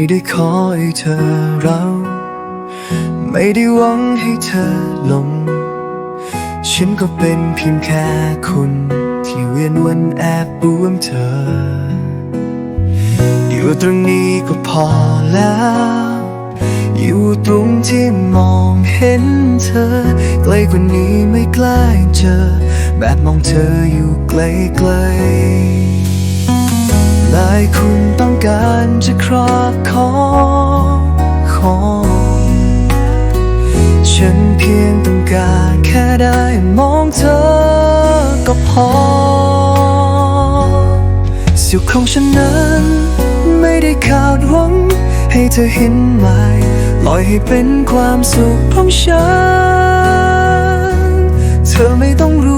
ไม่ได้ขอให้เธอเรา ไม่ได้หวังให้เธอหลง ฉันก็เป็นเพียงแค่คน ที่เวียนวันแอบรวมเธอ อยู่ตรงนี้ก็พอแล้ว อยู่ตรงที่มองเห็นเธอไกล้กว่านี้ไม่ใกล้เจอ แบบมองเธออยู่ไกลไกลๆ หลายคนต้องการจะครอบครองของฉันเพียงต้องการแค่ได้มองเธอก็พอสุขของฉันนั้นไม่ได้คาดหวังให้เธอเห็นหมปล่อยให้เป็นความสุขของฉัน เธอไม่ต้องรู้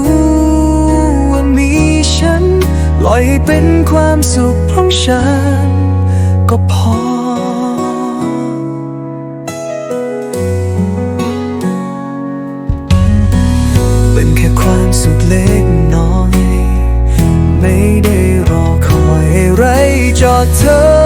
ปล่อยให้เป็นความสุขของฉัน ก็พอ เป็นแค่ความสุขเล็กน้อย ไม่ได้รอคอยอะไรจากเธอ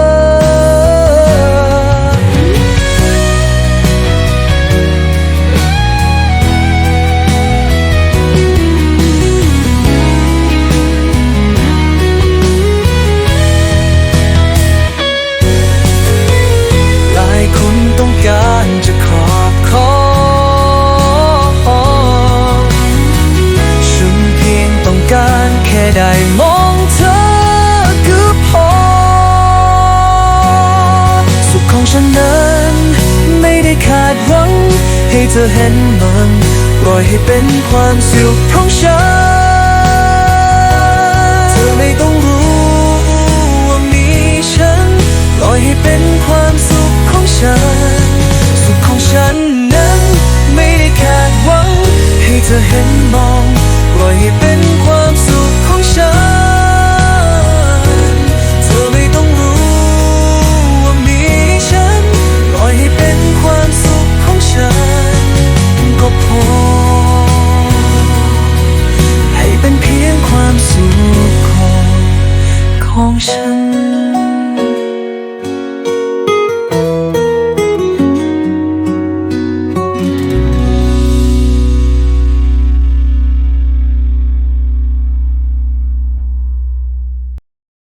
ฉันนั้น ไม่ได้คาดหวัง ให้เธอเห็นมันปล่อยให้เป็นความสุขของฉัน เธอไม่ต้องรู้ว่ามีฉันปล่อยให้เป็นความสุขของฉัน สุขของฉันนั้น ไม่ได้คาดหวัง ให้เธอเห็นมองปล่อยให้เป็น